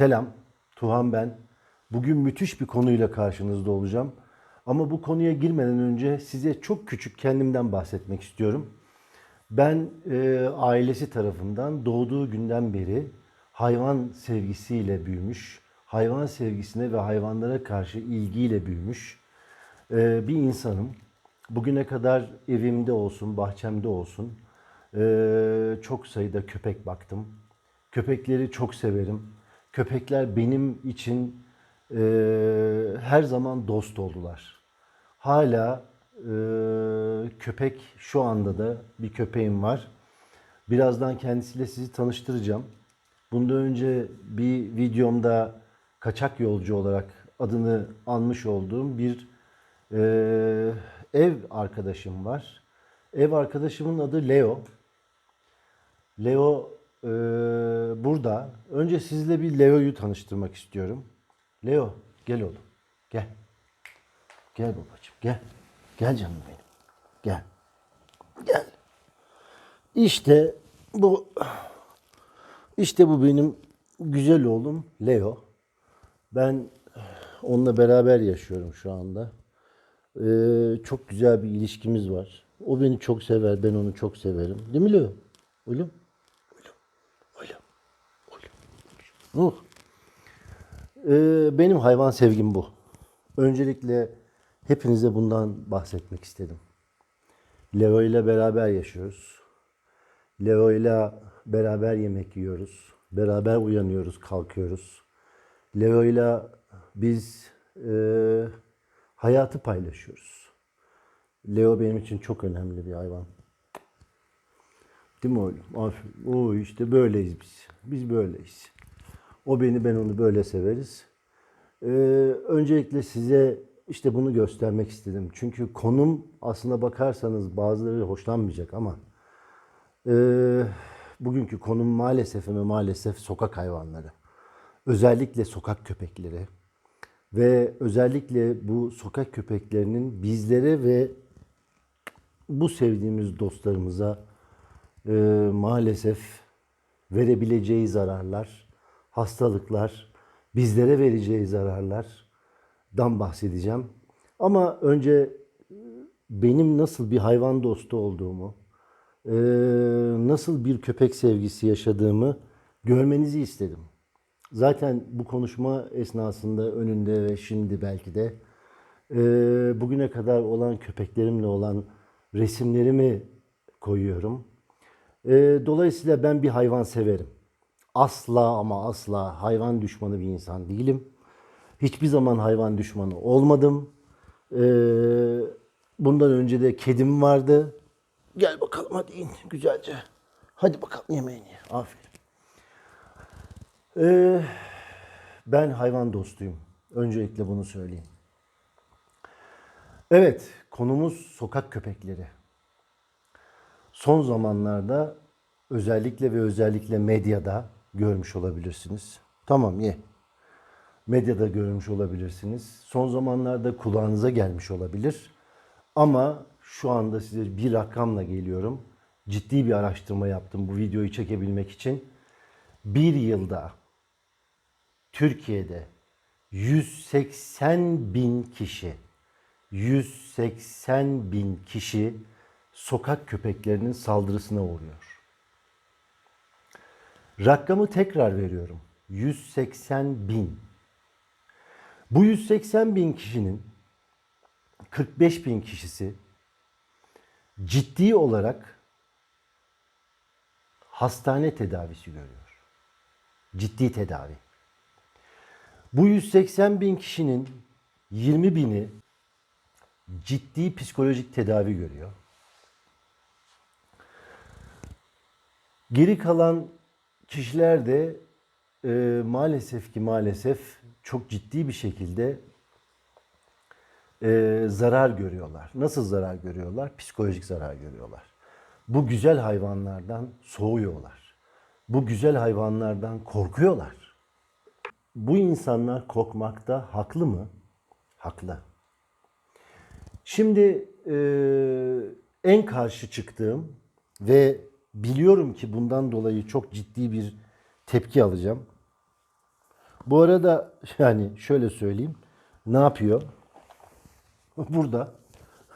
Selam, Tuhan ben. Bugün müthiş bir konuyla karşınızda olacağım. Ama bu konuya girmeden önce size çok küçük kendimden bahsetmek istiyorum. Ben e, ailesi tarafından doğduğu günden beri hayvan sevgisiyle büyümüş, hayvan sevgisine ve hayvanlara karşı ilgiyle büyümüş e, bir insanım. Bugüne kadar evimde olsun, bahçemde olsun e, çok sayıda köpek baktım. Köpekleri çok severim. Köpekler benim için e, her zaman dost oldular. Hala e, köpek şu anda da bir köpeğim var. Birazdan kendisiyle sizi tanıştıracağım. Bundan önce bir videomda kaçak yolcu olarak adını anmış olduğum bir e, ev arkadaşım var. Ev arkadaşımın adı Leo. Leo e, burada. Önce sizle bir Leo'yu tanıştırmak istiyorum. Leo gel oğlum. Gel. Gel babacığım gel. Gel canım benim. Gel. Gel. İşte bu işte bu benim güzel oğlum Leo. Ben onunla beraber yaşıyorum şu anda. Ee, çok güzel bir ilişkimiz var. O beni çok sever, ben onu çok severim. Değil mi Leo? Oğlum? Oğlum. Oğlum. Oğlum. Uh. Ee, benim hayvan sevgim bu. Öncelikle hepinize bundan bahsetmek istedim. Leo ile beraber yaşıyoruz. Leo ile beraber yemek yiyoruz. Beraber uyanıyoruz, kalkıyoruz. Leo ile biz e, hayatı paylaşıyoruz. Leo benim için çok önemli bir hayvan. Değil mi oğlum? Aferin. Oo işte böyleyiz biz. Biz böyleyiz. O beni ben onu böyle severiz. Ee, öncelikle size işte bunu göstermek istedim. Çünkü konum aslına bakarsanız bazıları hoşlanmayacak ama e, bugünkü konum maalesef ve maalesef sokak hayvanları. Özellikle sokak köpekleri. Ve özellikle bu sokak köpeklerinin bizlere ve bu sevdiğimiz dostlarımıza e, maalesef verebileceği zararlar, hastalıklar, bizlere vereceği zararlardan bahsedeceğim. Ama önce e, benim nasıl bir hayvan dostu olduğumu, e, nasıl bir köpek sevgisi yaşadığımı görmenizi istedim. Zaten bu konuşma esnasında önünde ve şimdi belki de e, bugüne kadar olan köpeklerimle olan resimlerimi koyuyorum. Dolayısıyla ben bir hayvan severim. Asla ama asla hayvan düşmanı bir insan değilim. Hiçbir zaman hayvan düşmanı olmadım. E, bundan önce de kedim vardı. Gel bakalım hadi in güzelce. Hadi bakalım yemeğini ye. Aferin. Ee, ben hayvan dostuyum. Öncelikle bunu söyleyeyim. Evet, konumuz sokak köpekleri. Son zamanlarda özellikle ve özellikle medyada görmüş olabilirsiniz. Tamam ye. Medyada görmüş olabilirsiniz. Son zamanlarda kulağınıza gelmiş olabilir. Ama şu anda size bir rakamla geliyorum. Ciddi bir araştırma yaptım bu videoyu çekebilmek için. Bir yılda Türkiye'de 180 bin kişi 180 bin kişi sokak köpeklerinin saldırısına uğruyor. Rakamı tekrar veriyorum. 180 bin. Bu 180 bin kişinin 45 bin kişisi ciddi olarak hastane tedavisi görüyor. Ciddi tedavi. Bu 180 bin kişinin 20 bini ciddi psikolojik tedavi görüyor. Geri kalan kişiler de e, maalesef ki maalesef çok ciddi bir şekilde e, zarar görüyorlar. Nasıl zarar görüyorlar? Psikolojik zarar görüyorlar. Bu güzel hayvanlardan soğuyorlar. Bu güzel hayvanlardan korkuyorlar. Bu insanlar korkmakta haklı mı? Haklı. Şimdi e, en karşı çıktığım ve biliyorum ki bundan dolayı çok ciddi bir tepki alacağım. Bu arada yani şöyle söyleyeyim. Ne yapıyor? Burada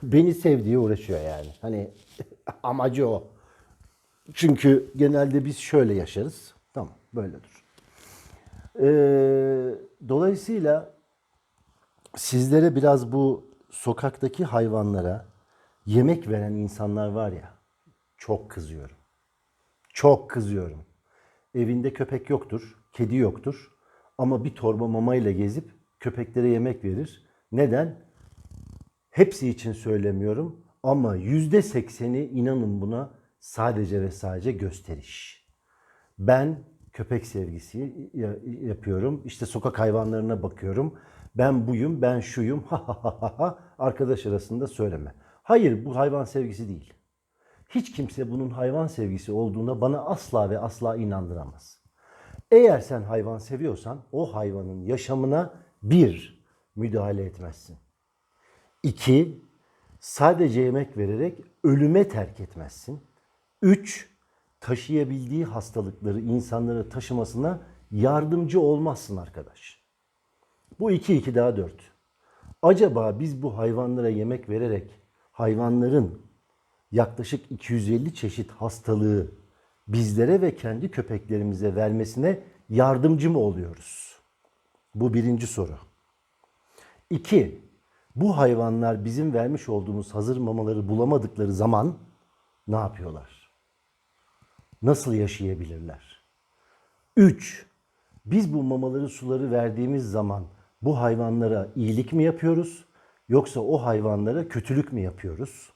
beni sevdiği uğraşıyor yani. Hani amacı o. Çünkü genelde biz şöyle yaşarız. Tamam böyledir. Ee, dolayısıyla sizlere biraz bu sokaktaki hayvanlara yemek veren insanlar var ya çok kızıyorum. Çok kızıyorum. Evinde köpek yoktur, kedi yoktur ama bir torba mamayla gezip köpeklere yemek verir. Neden? Hepsi için söylemiyorum ama yüzde sekseni inanın buna sadece ve sadece gösteriş. Ben köpek sevgisi ya- yapıyorum. İşte sokak hayvanlarına bakıyorum. Ben buyum, ben şuyum. Ha. Arkadaş arasında söyleme. Hayır, bu hayvan sevgisi değil. Hiç kimse bunun hayvan sevgisi olduğuna bana asla ve asla inandıramaz. Eğer sen hayvan seviyorsan o hayvanın yaşamına bir müdahale etmezsin. İki, sadece yemek vererek ölüme terk etmezsin. Üç, taşıyabildiği hastalıkları insanlara taşımasına yardımcı olmazsın arkadaş. Bu iki, iki daha dört. Acaba biz bu hayvanlara yemek vererek hayvanların yaklaşık 250 çeşit hastalığı bizlere ve kendi köpeklerimize vermesine yardımcı mı oluyoruz? Bu birinci soru. İki, bu hayvanlar bizim vermiş olduğumuz hazır mamaları bulamadıkları zaman ne yapıyorlar? Nasıl yaşayabilirler? Üç, biz bu mamaları suları verdiğimiz zaman bu hayvanlara iyilik mi yapıyoruz? Yoksa o hayvanlara kötülük mü yapıyoruz?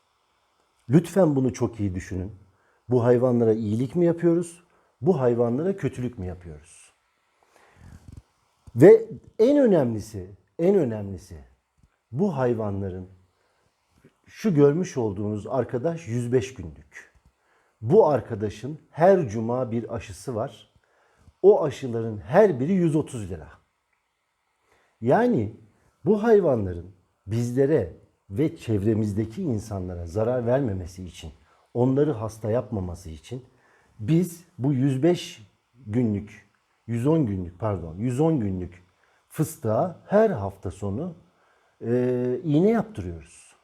Lütfen bunu çok iyi düşünün. Bu hayvanlara iyilik mi yapıyoruz? Bu hayvanlara kötülük mü yapıyoruz? Ve en önemlisi, en önemlisi bu hayvanların şu görmüş olduğunuz arkadaş 105 günlük. Bu arkadaşın her cuma bir aşısı var. O aşıların her biri 130 lira. Yani bu hayvanların bizlere ve çevremizdeki insanlara zarar vermemesi için, onları hasta yapmaması için biz bu 105 günlük, 110 günlük pardon, 110 günlük fıstığa her hafta sonu e, iğne yaptırıyoruz.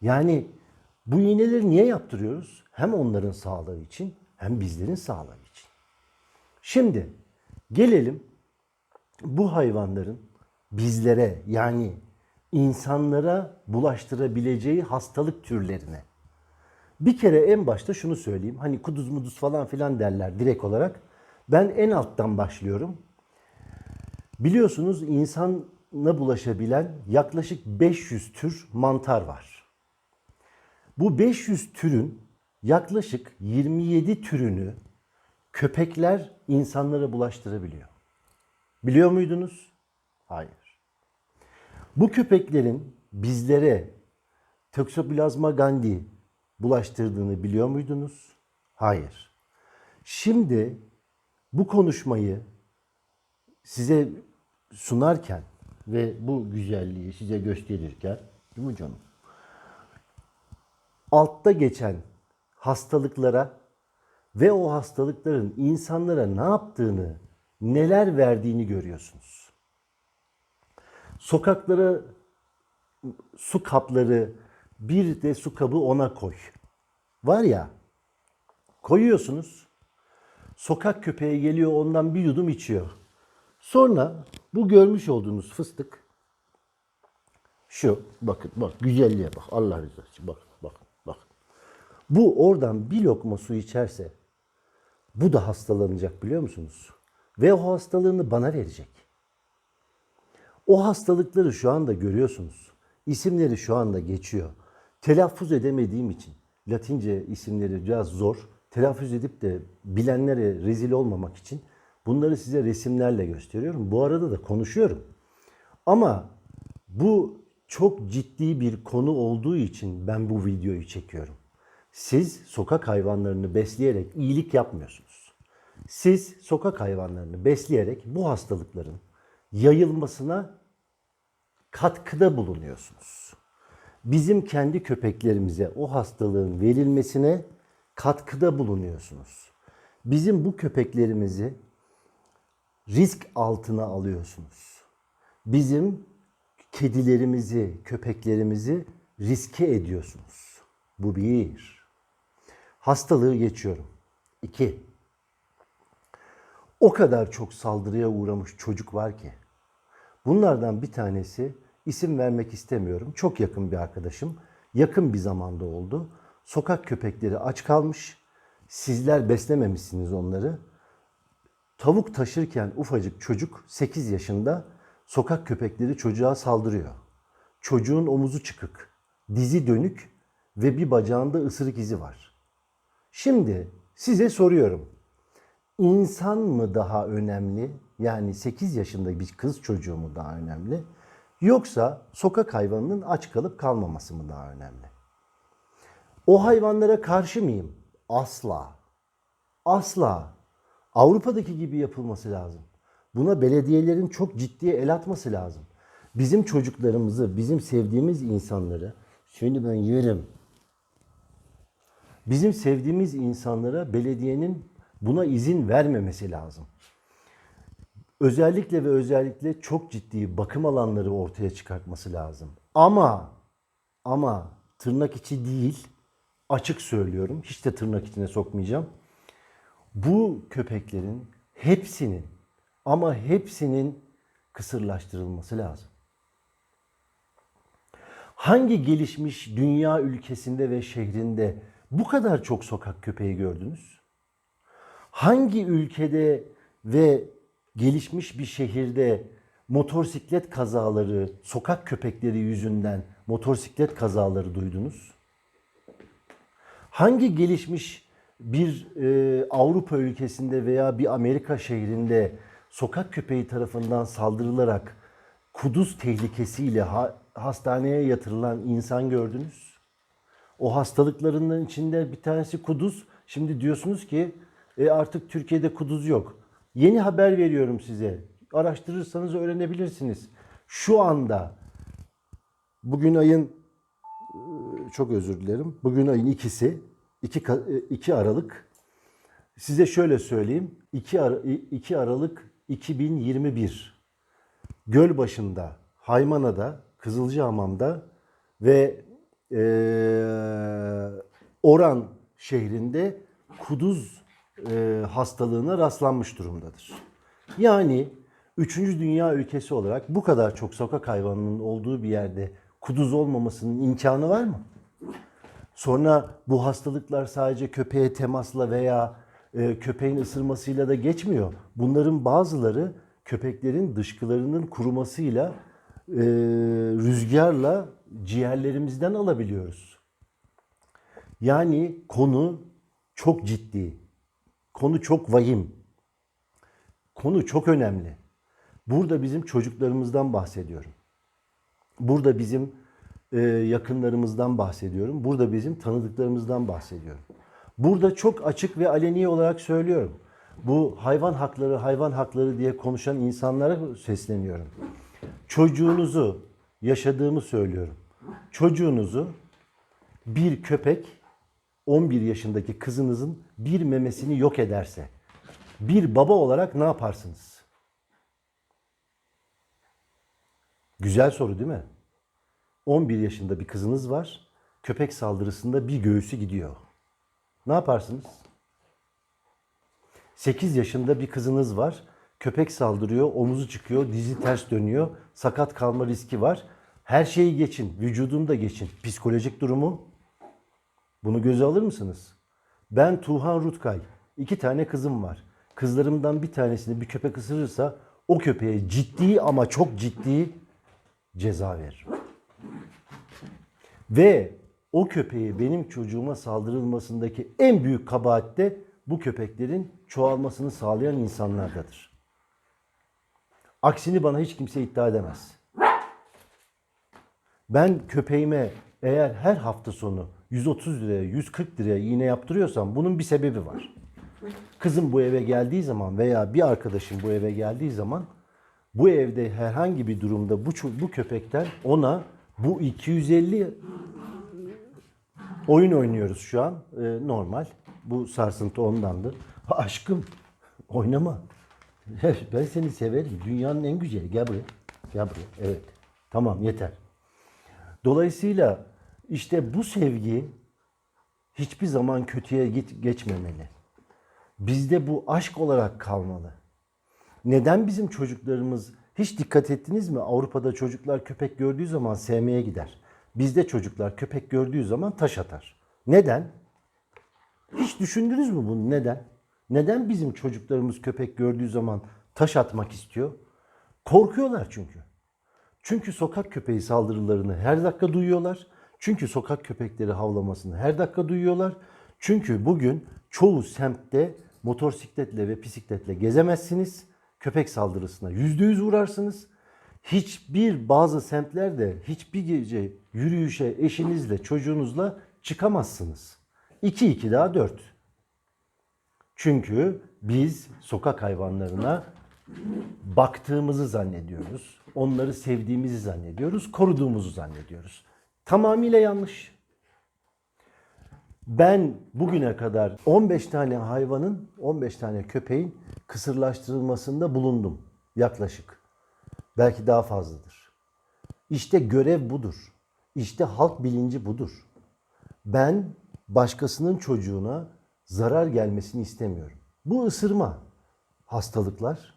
Yani bu iğneleri niye yaptırıyoruz? Hem onların sağlığı için hem bizlerin sağlığı için. Şimdi gelelim bu hayvanların bizlere yani insanlara bulaştırabileceği hastalık türlerine. Bir kere en başta şunu söyleyeyim. Hani kuduz muduz falan filan derler direkt olarak. Ben en alttan başlıyorum. Biliyorsunuz insana bulaşabilen yaklaşık 500 tür mantar var. Bu 500 türün yaklaşık 27 türünü köpekler insanlara bulaştırabiliyor. Biliyor muydunuz? Hayır. Bu köpeklerin bizlere Toxoplasma gondii bulaştırdığını biliyor muydunuz? Hayır. Şimdi bu konuşmayı size sunarken ve bu güzelliği size gösterirken, değil mi canım? Altta geçen hastalıklara ve o hastalıkların insanlara ne yaptığını, neler verdiğini görüyorsunuz. Sokaklara su kapları, bir de su kabı ona koy. Var ya, koyuyorsunuz. Sokak köpeği geliyor ondan bir yudum içiyor. Sonra bu görmüş olduğunuz fıstık şu bakın bak güzelliğe bak Allah rızası için bak bak bak. Bu oradan bir lokma su içerse bu da hastalanacak biliyor musunuz? Ve o hastalığını bana verecek. O hastalıkları şu anda görüyorsunuz. İsimleri şu anda geçiyor. Telaffuz edemediğim için Latince isimleri biraz zor. Telaffuz edip de bilenlere rezil olmamak için bunları size resimlerle gösteriyorum. Bu arada da konuşuyorum. Ama bu çok ciddi bir konu olduğu için ben bu videoyu çekiyorum. Siz sokak hayvanlarını besleyerek iyilik yapmıyorsunuz. Siz sokak hayvanlarını besleyerek bu hastalıkların yayılmasına katkıda bulunuyorsunuz. Bizim kendi köpeklerimize o hastalığın verilmesine katkıda bulunuyorsunuz. Bizim bu köpeklerimizi risk altına alıyorsunuz. Bizim kedilerimizi, köpeklerimizi riske ediyorsunuz. Bu bir. Hastalığı geçiyorum. İki. O kadar çok saldırıya uğramış çocuk var ki. Bunlardan bir tanesi isim vermek istemiyorum. Çok yakın bir arkadaşım. Yakın bir zamanda oldu. Sokak köpekleri aç kalmış. Sizler beslememişsiniz onları. Tavuk taşırken ufacık çocuk 8 yaşında sokak köpekleri çocuğa saldırıyor. Çocuğun omuzu çıkık, dizi dönük ve bir bacağında ısırık izi var. Şimdi size soruyorum. İnsan mı daha önemli? Yani 8 yaşında bir kız çocuğu mu daha önemli? Yoksa sokak hayvanının aç kalıp kalmaması mı daha önemli? O hayvanlara karşı mıyım? Asla. Asla. Avrupa'daki gibi yapılması lazım. Buna belediyelerin çok ciddiye el atması lazım. Bizim çocuklarımızı, bizim sevdiğimiz insanları, şimdi ben yerim. Bizim sevdiğimiz insanlara belediyenin buna izin vermemesi lazım. Özellikle ve özellikle çok ciddi bakım alanları ortaya çıkartması lazım. Ama ama tırnak içi değil, açık söylüyorum. Hiç de tırnak içine sokmayacağım. Bu köpeklerin hepsinin ama hepsinin kısırlaştırılması lazım. Hangi gelişmiş dünya ülkesinde ve şehrinde bu kadar çok sokak köpeği gördünüz? Hangi ülkede ve gelişmiş bir şehirde motosiklet kazaları, sokak köpekleri yüzünden motosiklet kazaları duydunuz? Hangi gelişmiş bir e, Avrupa ülkesinde veya bir Amerika şehrinde sokak köpeği tarafından saldırılarak kuduz tehlikesiyle ha- hastaneye yatırılan insan gördünüz? O hastalıklarının içinde bir tanesi kuduz. Şimdi diyorsunuz ki e artık Türkiye'de kuduz yok. Yeni haber veriyorum size. Araştırırsanız öğrenebilirsiniz. Şu anda bugün ayın e, çok özür dilerim. Bugün ayın ikisi 2 2 Aralık. Size şöyle söyleyeyim. 2 2 Aralık 2021 Gölbaşı'nda, Haymana'da, Kızılcahamam'da ve eee, Oran şehrinde kuduz eee, hastalığına rastlanmış durumdadır. Yani 3. dünya ülkesi olarak bu kadar çok sokak hayvanının olduğu bir yerde kuduz olmamasının imkanı var mı? Sonra bu hastalıklar sadece köpeğe temasla veya e, köpeğin ısırmasıyla da geçmiyor. Bunların bazıları köpeklerin dışkılarının kurumasıyla, e, rüzgarla ciğerlerimizden alabiliyoruz. Yani konu çok ciddi. Konu çok vahim. Konu çok önemli. Burada bizim çocuklarımızdan bahsediyorum. Burada bizim e, yakınlarımızdan bahsediyorum. Burada bizim tanıdıklarımızdan bahsediyorum. Burada çok açık ve aleni olarak söylüyorum. Bu hayvan hakları, hayvan hakları diye konuşan insanlara sesleniyorum. Çocuğunuzu, yaşadığımı söylüyorum. Çocuğunuzu bir köpek 11 yaşındaki kızınızın bir memesini yok ederse bir baba olarak ne yaparsınız? Güzel soru değil mi? 11 yaşında bir kızınız var. Köpek saldırısında bir göğüsü gidiyor. Ne yaparsınız? 8 yaşında bir kızınız var. Köpek saldırıyor, omuzu çıkıyor, dizi ters dönüyor. Sakat kalma riski var. Her şeyi geçin, vücudunu da geçin. Psikolojik durumu bunu göze alır mısınız? Ben Tuğhan Rutkay. iki tane kızım var. Kızlarımdan bir tanesini bir köpek ısırırsa o köpeğe ciddi ama çok ciddi ceza veririm. Ve o köpeği benim çocuğuma saldırılmasındaki en büyük kabahat de bu köpeklerin çoğalmasını sağlayan insanlardadır. Aksini bana hiç kimse iddia edemez. Ben köpeğime eğer her hafta sonu 130 liraya, 140 liraya iğne yaptırıyorsam bunun bir sebebi var. Kızım bu eve geldiği zaman veya bir arkadaşım bu eve geldiği zaman bu evde herhangi bir durumda bu bu köpekten ona bu 250 oyun oynuyoruz şu an. Ee, normal. Bu sarsıntı ondandı. Ha, aşkım oynama. Ben seni severim. Dünyanın en güzeli. Gel buraya. Gel buraya. Evet. Tamam yeter. Dolayısıyla işte bu sevgi hiçbir zaman kötüye git geçmemeli. Bizde bu aşk olarak kalmalı. Neden bizim çocuklarımız hiç dikkat ettiniz mi? Avrupa'da çocuklar köpek gördüğü zaman sevmeye gider. Bizde çocuklar köpek gördüğü zaman taş atar. Neden? Hiç düşündünüz mü bunu? Neden? Neden bizim çocuklarımız köpek gördüğü zaman taş atmak istiyor? Korkuyorlar çünkü. Çünkü sokak köpeği saldırılarını her dakika duyuyorlar. Çünkü sokak köpekleri havlamasını her dakika duyuyorlar. Çünkü bugün çoğu semtte motosikletle ve bisikletle gezemezsiniz. Köpek saldırısına yüzde yüz uğrarsınız. Hiçbir bazı semtlerde hiçbir gece yürüyüşe eşinizle çocuğunuzla çıkamazsınız. 2 2 daha 4. Çünkü biz sokak hayvanlarına baktığımızı zannediyoruz. Onları sevdiğimizi zannediyoruz, koruduğumuzu zannediyoruz. Tamamıyla yanlış. Ben bugüne kadar 15 tane hayvanın, 15 tane köpeğin kısırlaştırılmasında bulundum yaklaşık. Belki daha fazladır. İşte görev budur. İşte halk bilinci budur. Ben başkasının çocuğuna zarar gelmesini istemiyorum. Bu ısırma hastalıklar,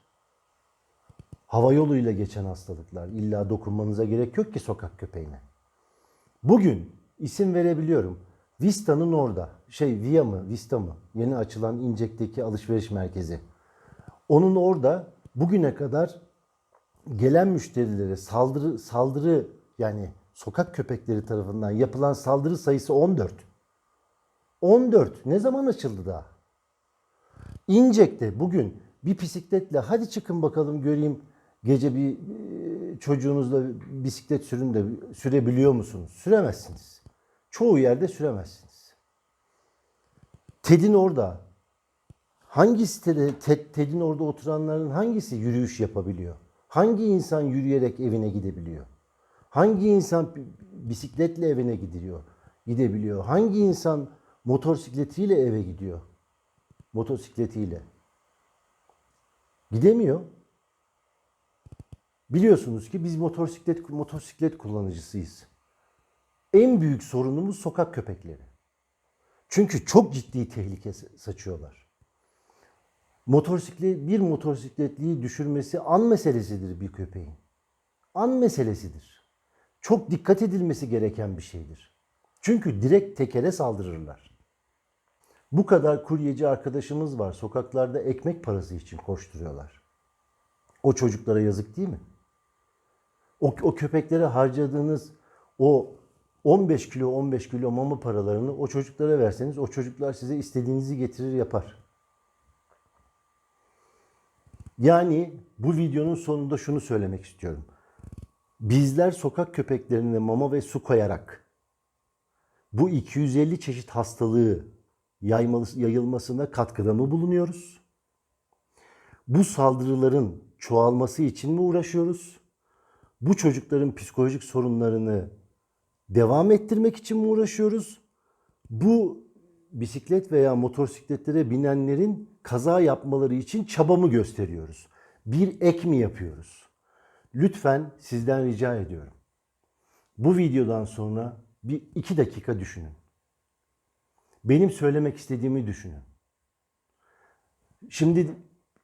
hava yoluyla geçen hastalıklar. İlla dokunmanıza gerek yok ki sokak köpeğine. Bugün isim verebiliyorum. Vista'nın orada. Şey Via mı, Vista mı? Yeni açılan İncek'teki alışveriş merkezi. Onun orada bugüne kadar gelen müşterilere saldırı saldırı yani sokak köpekleri tarafından yapılan saldırı sayısı 14. 14. Ne zaman açıldı daha? İncek'te bugün bir bisikletle hadi çıkın bakalım göreyim gece bir çocuğunuzla bisiklet sürün de sürebiliyor musunuz? Süremezsiniz. Çoğu yerde süremezsiniz. Ted'in orada. Hangi sitede Ted, Ted'in orada oturanların hangisi yürüyüş yapabiliyor? Hangi insan yürüyerek evine gidebiliyor? Hangi insan bisikletle evine gidiyor, gidebiliyor? Hangi insan motosikletiyle eve gidiyor? Motosikletiyle. Gidemiyor. Biliyorsunuz ki biz motosiklet motosiklet kullanıcısıyız. En büyük sorunumuz sokak köpekleri. Çünkü çok ciddi tehlike saçıyorlar. Motosiklet bir motosikletliyi düşürmesi an meselesidir bir köpeğin. An meselesidir. Çok dikkat edilmesi gereken bir şeydir. Çünkü direkt tekere saldırırlar. Bu kadar kuryeci arkadaşımız var. Sokaklarda ekmek parası için koşturuyorlar. O çocuklara yazık değil mi? O, o köpeklere harcadığınız o 15 kilo 15 kilo mama paralarını o çocuklara verseniz o çocuklar size istediğinizi getirir yapar. Yani bu videonun sonunda şunu söylemek istiyorum. Bizler sokak köpeklerine mama ve su koyarak bu 250 çeşit hastalığı yayılmasına katkıda mı bulunuyoruz? Bu saldırıların çoğalması için mi uğraşıyoruz? Bu çocukların psikolojik sorunlarını devam ettirmek için mi uğraşıyoruz? Bu bisiklet veya motosikletlere binenlerin kaza yapmaları için çabamı gösteriyoruz. Bir ek mi yapıyoruz? Lütfen sizden rica ediyorum. Bu videodan sonra bir iki dakika düşünün. Benim söylemek istediğimi düşünün. Şimdi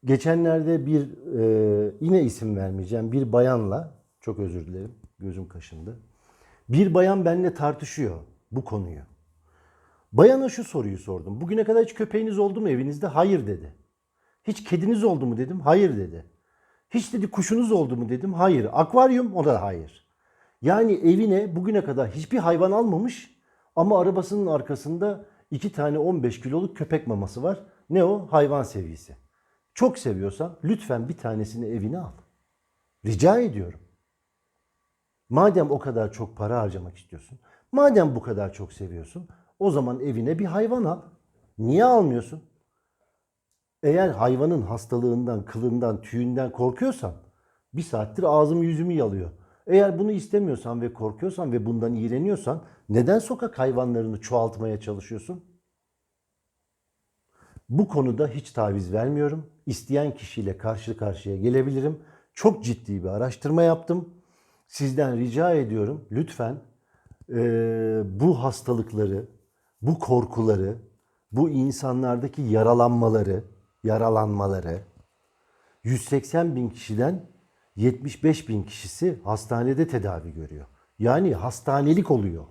geçenlerde bir e, yine isim vermeyeceğim bir bayanla çok özür dilerim gözüm kaşındı. Bir bayan benimle tartışıyor bu konuyu. Bayana şu soruyu sordum. Bugüne kadar hiç köpeğiniz oldu mu evinizde? Hayır dedi. Hiç kediniz oldu mu dedim. Hayır dedi. Hiç dedi kuşunuz oldu mu dedim. Hayır. Akvaryum o da hayır. Yani evine bugüne kadar hiçbir hayvan almamış ama arabasının arkasında iki tane 15 kiloluk köpek maması var. Ne o? Hayvan sevgisi. Çok seviyorsan lütfen bir tanesini evine al. Rica ediyorum. Madem o kadar çok para harcamak istiyorsun, madem bu kadar çok seviyorsun, o zaman evine bir hayvan al. Niye almıyorsun? Eğer hayvanın hastalığından, kılından, tüyünden korkuyorsan bir saattir ağzımı yüzümü yalıyor. Eğer bunu istemiyorsan ve korkuyorsan ve bundan iğreniyorsan neden sokak hayvanlarını çoğaltmaya çalışıyorsun? Bu konuda hiç taviz vermiyorum. İsteyen kişiyle karşı karşıya gelebilirim. Çok ciddi bir araştırma yaptım. Sizden rica ediyorum lütfen eee, bu hastalıkları, bu korkuları, bu insanlardaki yaralanmaları, yaralanmaları 180 bin kişiden 75 bin kişisi hastanede tedavi görüyor. Yani hastanelik oluyor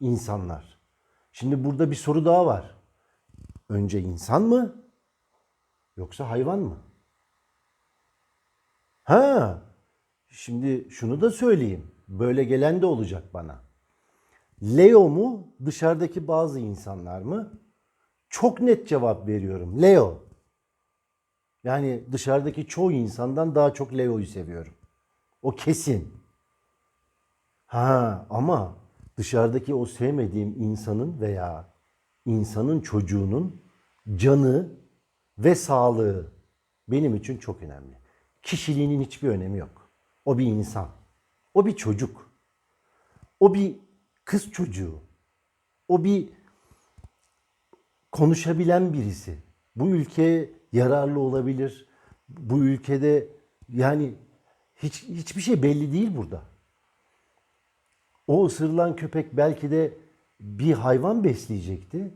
insanlar. Şimdi burada bir soru daha var. Önce insan mı yoksa hayvan mı? Ha, şimdi şunu da söyleyeyim. Böyle gelen de olacak bana. Leo mu dışarıdaki bazı insanlar mı? Çok net cevap veriyorum. Leo. Yani dışarıdaki çoğu insandan daha çok Leo'yu seviyorum. O kesin. Ha ama dışarıdaki o sevmediğim insanın veya insanın çocuğunun canı ve sağlığı benim için çok önemli. Kişiliğinin hiçbir önemi yok. O bir insan. O bir çocuk. O bir kız çocuğu. O bir konuşabilen birisi. Bu ülkeye yararlı olabilir. Bu ülkede yani hiç hiçbir şey belli değil burada. O ısırılan köpek belki de bir hayvan besleyecekti.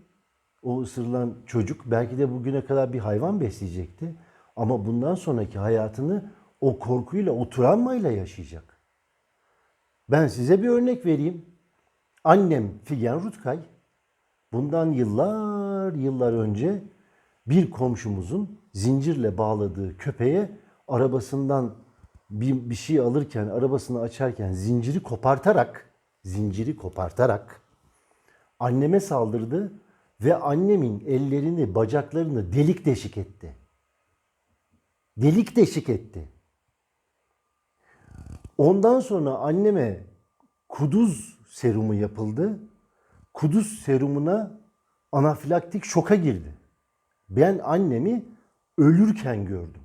O ısırılan çocuk belki de bugüne kadar bir hayvan besleyecekti. Ama bundan sonraki hayatını o korkuyla, o travmayla yaşayacak. Ben size bir örnek vereyim. Annem Figen Rutkay bundan yıllar yıllar önce bir komşumuzun zincirle bağladığı köpeğe arabasından bir, bir şey alırken, arabasını açarken zinciri kopartarak, zinciri kopartarak anneme saldırdı ve annemin ellerini, bacaklarını delik deşik etti. Delik deşik etti. Ondan sonra anneme kuduz serumu yapıldı. Kuduz serumuna anafilaktik şoka girdi. Ben annemi ölürken gördüm.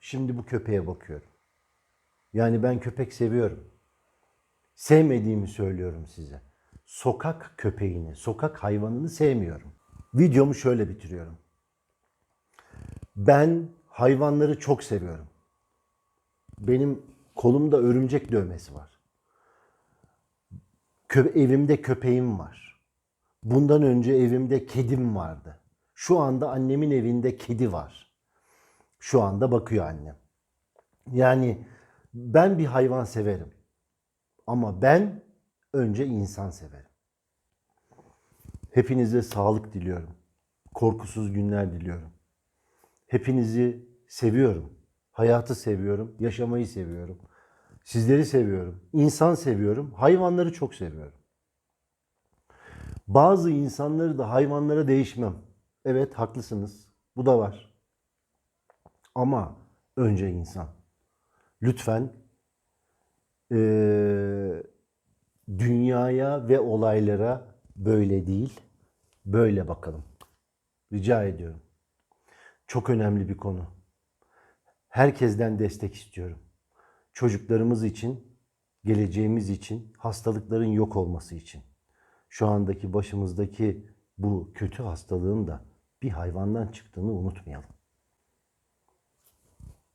Şimdi bu köpeğe bakıyorum. Yani ben köpek seviyorum. Sevmediğimi söylüyorum size. Sokak köpeğini, sokak hayvanını sevmiyorum. Videomu şöyle bitiriyorum. Ben hayvanları çok seviyorum. Benim kolumda örümcek dövmesi var. Kö- evimde köpeğim var. Bundan önce evimde kedim vardı. Şu anda annemin evinde kedi var. Şu anda bakıyor annem. Yani ben bir hayvan severim. Ama ben önce insan severim. Hepinize sağlık diliyorum. Korkusuz günler diliyorum. Hepinizi seviyorum. Hayatı seviyorum, yaşamayı seviyorum. Sizleri seviyorum. İnsan seviyorum, hayvanları çok seviyorum. Bazı insanları da hayvanlara değişmem. Evet haklısınız. Bu da var. Ama önce insan. Lütfen eee, dünyaya ve olaylara böyle değil, böyle bakalım. Rica ediyorum. Çok önemli bir konu. Herkesten destek istiyorum. Çocuklarımız için, geleceğimiz için, hastalıkların yok olması için. Şu andaki başımızdaki bu kötü hastalığın da bir hayvandan çıktığını unutmayalım.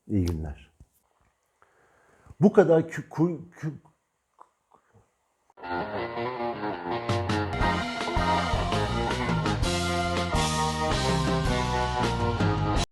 İyi günler. Bu kadar kü- ku- kü-